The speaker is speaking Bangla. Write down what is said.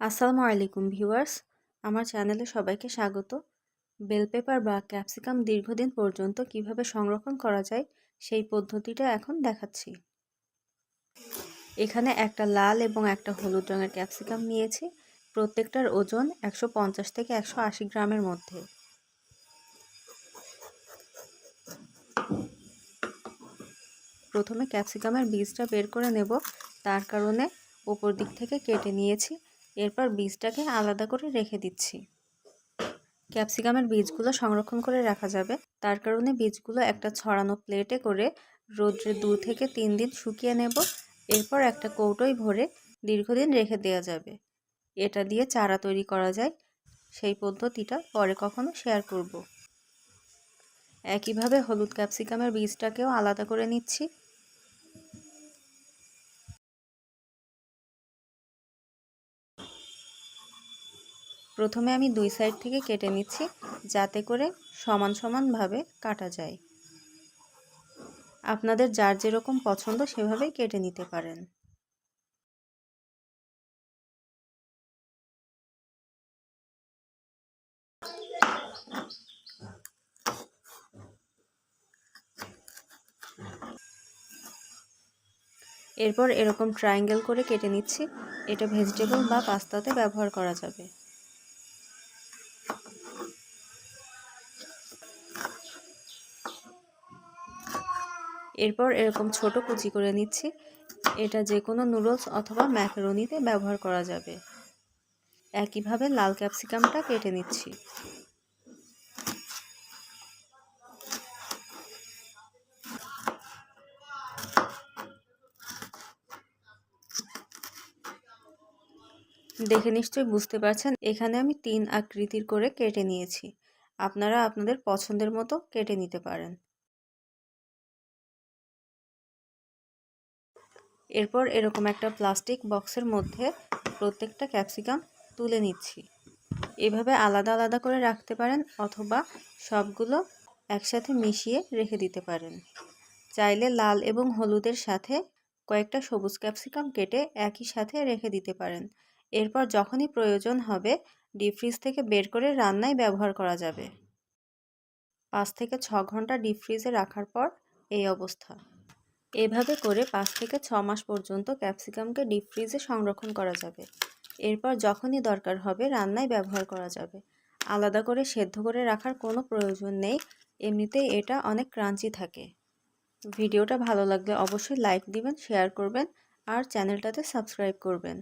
আসসালামু আলাইকুম ভিউয়ার্স। আমার চ্যানেলে সবাইকে স্বাগত। বেল পেপার বা ক্যাপসিকাম দীর্ঘদিন পর্যন্ত কীভাবে সংরক্ষণ করা যায় সেই পদ্ধতিটা এখন দেখাচ্ছি। এখানে একটা লাল এবং একটা হলুদ রঙের ক্যাপসিকাম নিয়েছি। প্রত্যেকটার ওজন একশো পঞ্চাশ থেকে একশো আশি গ্রামের মধ্যে। প্রথমে ক্যাপসিকামের বীজটা বের করে নেব। তার কারণে ওপর দিক থেকে কেটে নিয়েছি। এরপর বীজটাকে আলাদা করে রেখে দিচ্ছি। ক্যাপসিকামের বীজগুলো সংরক্ষণ করে রাখা যাবে। তার কারণে বীজগুলো একটা ছড়ানো প্লেটে করে রোদ্রে দু থেকে তিন দিন শুকিয়ে নেব। এরপর একটা কৌটোয় ভরে দীর্ঘদিন রেখে দেওয়া যাবে। এটা দিয়ে চারা তৈরি করা যায়। সেই পদ্ধতিটা পরে কখনো শেয়ার করব। একইভাবে হলুদ ক্যাপসিকামের বীজটাকেও আলাদা করে নিচ্ছি। প্রথমে আমি দুই সাইড থেকে কেটে নিচ্ছি, যাতে করে সমান সমানভাবে কাটা যায়। আপনাদের যার যেরকম পছন্দ সেভাবেই কেটে নিতে পারেন। এরপর এরকম ট্রায়াঙ্গেল করে কেটে নিচ্ছি। এটা ভেজিটেবল বা পাস্তাতে ব্যবহার করা যাবে। এরপর এরকম ছোট কুচি করে নিচ্ছি। এটা যে কোনো নুডলস অথবা ম্যাকারনিতে ব্যবহার করা যাবে। একইভাবে লাল ক্যাপসিকামটা কেটে নিচ্ছি। দেখে নিশ্চয়ই বুঝতে পারছেন, এখানে আমি তিন আকৃতির করে কেটে নিয়েছি। আপনারা আপনাদের পছন্দের মতো কেটে নিতে পারেন। এরপর এরকম একটা প্লাস্টিক বক্সের মধ্যে প্রত্যেকটা ক্যাপসিকাম তুলে নিচ্ছি। এভাবে আলাদা আলাদা করে রাখতে পারেন অথবা সবগুলো একসাথে মিশিয়ে রেখে দিতে পারেন। চাইলে লাল এবং হলুদের সাথে কয়েকটা সবুজ ক্যাপসিকাম কেটে একই সাথে রেখে দিতে পারেন। এরপর যখনই প্রয়োজন হবে ডিপ ফ্রিজ থেকে বের করে রান্নায় ব্যবহার করা যাবে। পাঁচ থেকে ছ ঘণ্টা ডিপ ফ্রিজে রাখার পর এই অবস্থা। এভাবে করে পাঁচ থেকে ছ মাস পর্যন্ত ক্যাপসিকামকে ডিপ ফ্রিজে সংরক্ষণ করা যাবে। এরপর যখনই দরকার হবে রান্নায় ব্যবহার করা যাবে। আলাদা করে সেদ্ধ করে রাখার কোনো প্রয়োজন নেই, এমনিতেই এটা অনেক ক্রাঞ্চি থাকে। ভিডিওটা ভালো লাগলে অবশ্যই লাইক দিবেন, শেয়ার করবেন, আর চ্যানেলটাতে সাবস্ক্রাইব করবেন।